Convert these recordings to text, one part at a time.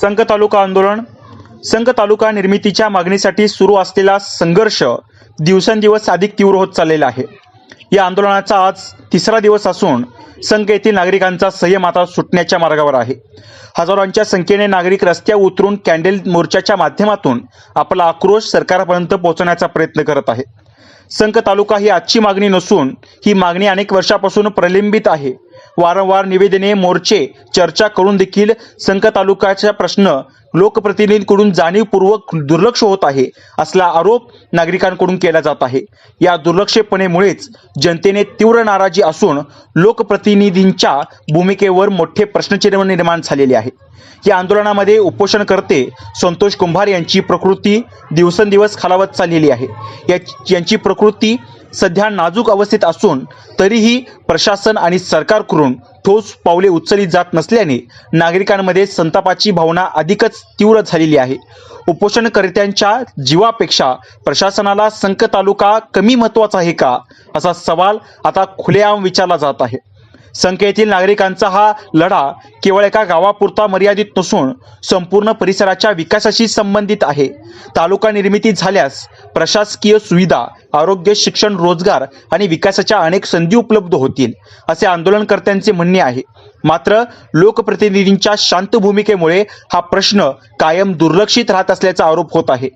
संघ तालुका आंदोलन संघ तालुका निर्मितीच्या मागणीसाठी सुरू असलेला संघर्ष दिवसेंदिवस अधिक तीव्र होत चाललेला आहे. या आंदोलनाचा आज तिसरा दिवस असून संघ येथील नागरिकांचा संयम आता सुटण्याच्या मार्गावर आहे. हजारोंच्या संख्येने नागरिक रस्त्यावर उतरून कॅन्डल मोर्चाच्या माध्यमातून आपला आक्रोश सरकारपर्यंत पोहोचवण्याचा प्रयत्न करत आहे. संघ तालुका ही आजची मागणी नसून ही मागणी अनेक वर्षापासून प्रलंबित आहे. वारंवार निवेदने मोर्चे चर्चा करून देखील संक तालुक्याचा प्रश्न लोकप्रतिनिधींकडून जाणीवपूर्वक दुर्लक्ष होत आहे असला आरोप नागरिकांकडून केला जात आहे. या दुर्लक्षपणेमुळेच जनतेने तीव्र नाराजी असून लोकप्रतिनिधींच्या भूमिकेवर मोठे प्रश्नचिन्ह निर्माण झालेले आहे. या आंदोलनामध्ये उपोषणकर्ते संतोष कुंभार यांची प्रकृती दिवसेंदिवस खालावत चाललेली आहे. या यांची प्रकृती सध्या नाजूक अवस्थेत असून तरीही प्रशासन आणि सरकारकडून ठोस पावले उचलली जात नसल्याने नागरिकांमध्ये संतापाची भावना अधिकच तीव्र झालेली आहे. उपोषणकर्त्यांच्या जीवापेक्षा प्रशासनाला संक तालुका कमी महत्त्वाचा आहे का? असा सवाल आता खुलेआम विचारला जात आहे. संख्येतील नागरिकांचा हा लढा केवळ एका गावापुरता मर्यादित नसून संपूर्ण परिसराच्या विकासाशी संबंधित आहे. तालुका निर्मिती झाल्यास प्रशासकीय सुविधा आरोग्य शिक्षण रोजगार आणि विकासाच्या अनेक संधी उपलब्ध होतील असे आंदोलनकर्त्यांचे म्हणणे आहे. मात्र लोकप्रतिनिधींच्या शांत भूमिकेमुळे हा प्रश्न कायम दुर्लक्षित राहत असल्याचा आरोप होत आहे.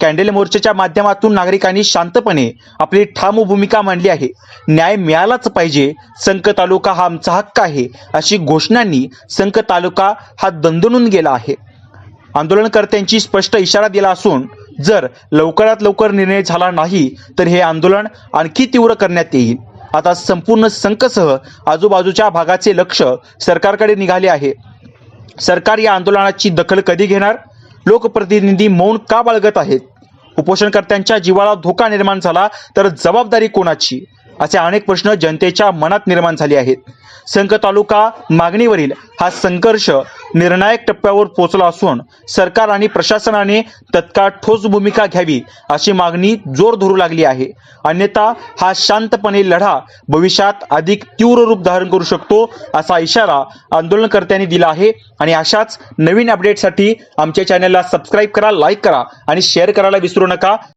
कॅन्डल मोर्चाच्या माध्यमातून नागरिकांनी शांतपणे आपली ठाम भूमिका मांडली आहे. न्याय मिळालाच पाहिजे संक तालुका हा आमचा हक्क आहे अशी घोषणांनी संख तालुका हा दणदणून गेला आहे. आंदोलनकर्त्यांची स्पष्ट इशारा दिला असून जर लवकरात लवकर निर्णय झाला नाही तर हे आंदोलन आणखी तीव्र करण्यात येईल. आता संपूर्ण संकसह आजूबाजूच्या भागाचे लक्ष सरकारकडे निघाले आहे. सरकार या आंदोलनाची दखल कधी घेणार? लोकप्रतिनिधी मौन का बाळगत आहेत? उपोषणकर्त्यांच्या जीवाला धोका निर्माण झाला तर जबाबदारी कोणाची? असे अनेक प्रश्न जनतेच्या मनात निर्माण झाले आहेत. संघ तालुका मागणीवरील हा संघर्ष निर्णायक टप्प्यावर पोहोचला असून सरकार आणि प्रशासनाने तत्काळ ठोस भूमिका घ्यावी अशी मागणी जोर धरू लागली आहे. अन्यथा हा शांतपणे लढा भविष्यात अधिक तीव्र रूप धारण करू शकतो असा इशारा आंदोलनकर्त्यांनी दिला आहे आणि अशाच नवीन अपडेटसाठी आमच्या चॅनलला सबस्क्राईब करा लाईक करा आणि शेअर करायला विसरू नका.